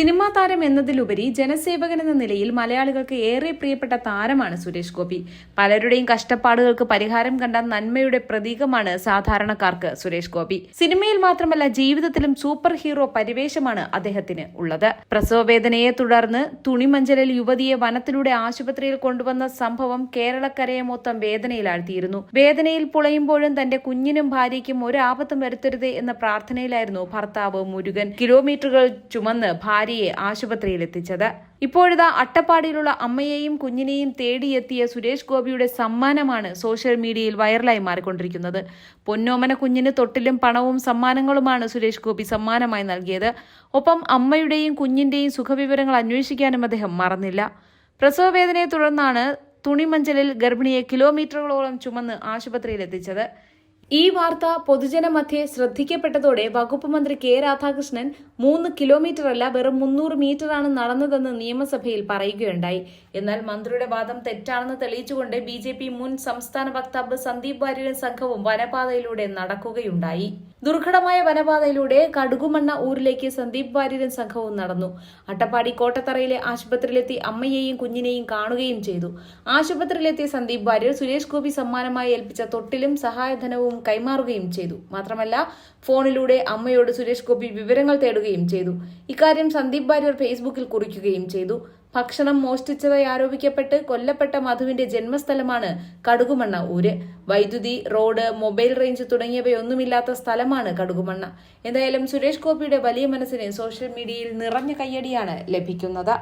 Cinema താരം എന്നതിലുപരി ജനസേവകൻ എന്ന നിലയിൽ മലയാളികൾക്ക് ഏറെ പ്രിയപ്പെട്ട താരമാണ് സുരേഷ് ഗോപി. പലരുടെയും കഷ്ടപ്പാടുകൾക്ക് പരിഹാരം കണ്ട നന്മയുടെ പ്രതീകമാണ് സാധാരണക്കാർക്ക് സുരേഷ് ഗോപി. സിനിമയിൽ മാത്രമല്ല ജീവിതത്തിലും സൂപ്പർ ഹീറോ പരിവേഷമാണ് അദ്ദേഹത്തിന് ഉള്ളത്. പ്രസവവേദനയെ തുടർന്ന് തുണിമഞ്ചലിൽ യുവതിയെ വനത്തിലൂടെ ആശുപത്രിയിൽ കൊണ്ടുവന്ന സംഭവം കേരളക്കരയെ മൊത്തം വേദനയിലാഴ്ത്തിയിരുന്നു. വേദനയിൽ പുളയുമ്പോഴും തന്റെ കുഞ്ഞിനും ഭാര്യയ്ക്കും ഒരു ആപത്തും വരുത്തരുതേ എന്ന പ്രാർത്ഥനയിലായിരുന്നു ഭർത്താവ് മുരുകൻ. കിലോമീറ്ററുകൾ ചുമന്ന് ഭാര്യയെ ആശുപത്രിയിലെത്തിച്ചത്. ഇപ്പോഴിതാ അട്ടപ്പാടിയിലുള്ള അമ്മയെയും കുഞ്ഞിനെയും തേടിയെത്തിയ സുരേഷ് ഗോപിയുടെ സമ്മാനമാണ് സോഷ്യൽ മീഡിയയിൽ വൈറലായി മാറിക്കൊണ്ടിരിക്കുന്നത്. പൊന്നോമന കുഞ്ഞിന് തൊട്ടിലും പണവും സമ്മാനങ്ങളുമാണ് സുരേഷ് ഗോപി സമ്മാനമായി നൽകിയത്. ഒപ്പം അമ്മയുടെയും കുഞ്ഞിന്റെയും സുഖവിവരങ്ങൾ അന്വേഷിക്കാനും അദ്ദേഹം മറന്നില്ല. പ്രസവവേദനയെ തുടർന്നാണ് തുണിമഞ്ചലിൽ ഗർഭിണിയെ കിലോമീറ്ററുകളോളം ചുമന്ന് ആശുപത്രിയിൽ എത്തിച്ചത് ഈ വാർത്ത പൊതുജനമധ്യേ ശ്രദ്ധിക്കപ്പെട്ടതോടെ വകുപ്പ് മന്ത്രി കെ രാധാകൃഷ്ണൻ മൂന്ന് കിലോമീറ്റർ അല്ല വെറും മുന്നൂറ് മീറ്ററാണ് നടന്നതെന്ന് നിയമസഭയിൽ പറയുകയുണ്ടായി. എന്നാൽ മന്ത്രിയുടെ വാദം തെറ്റാണെന്ന് തെളിയിച്ചുകൊണ്ട് ബി ജെ പി മുൻ സംസ്ഥാന വക്താവ് സന്ദീപ് വാര്യരും സംഘവും വനപാതയിലൂടെ നടക്കുകയുണ്ടായി. ദുർഘടമായ വനപാതയിലൂടെ കടുകുമണ്ണ ഊരിലേക്ക് സന്ദീപ് വാര്യരും സംഘവും നടന്നു. അട്ടപ്പാടി കോട്ടത്തറയിലെ ആശുപത്രിയിലെത്തി അമ്മയെയും കുഞ്ഞിനെയും കാണുകയും ചെയ്തു. ആശുപത്രിയിലെത്തിയ സന്ദീപ് വാര്യർ സുരേഷ് ഗോപി സമ്മാനമായി ഏൽപ്പിച്ച തൊട്ടിലും സഹായധനവും കൈമാറുകയും ചെയ്തു. മാത്രമല്ല ഫോണിലൂടെ അമ്മയോട് സുരേഷ് ഗോപി വിവരങ്ങൾ തേടുകയും ചെയ്തു. ഇക്കാര്യം സന്ദീപ് ഭാര്യർ ഫേസ്ബുക്കിൽ കുറിക്കുകയും ചെയ്തു. ഭക്ഷണം മോഷ്ടിച്ചതായി ആരോപിക്കപ്പെട്ട് കൊല്ലപ്പെട്ട മധുവിന്റെ ജന്മസ്ഥലമാണ് കടുകുമണ്ണ ഊര്. വൈദ്യുതി റോഡ് മൊബൈൽ റേഞ്ച് തുടങ്ങിയവയൊന്നുമില്ലാത്ത സ്ഥലമാണ് കടുകുമണ്ണ. എന്തായാലും സുരേഷ് ഗോപിയുടെ വലിയ മനസ്സിന് സോഷ്യൽ മീഡിയയിൽ നിറഞ്ഞ കയ്യടിയാണ് ലഭിക്കുന്നത്.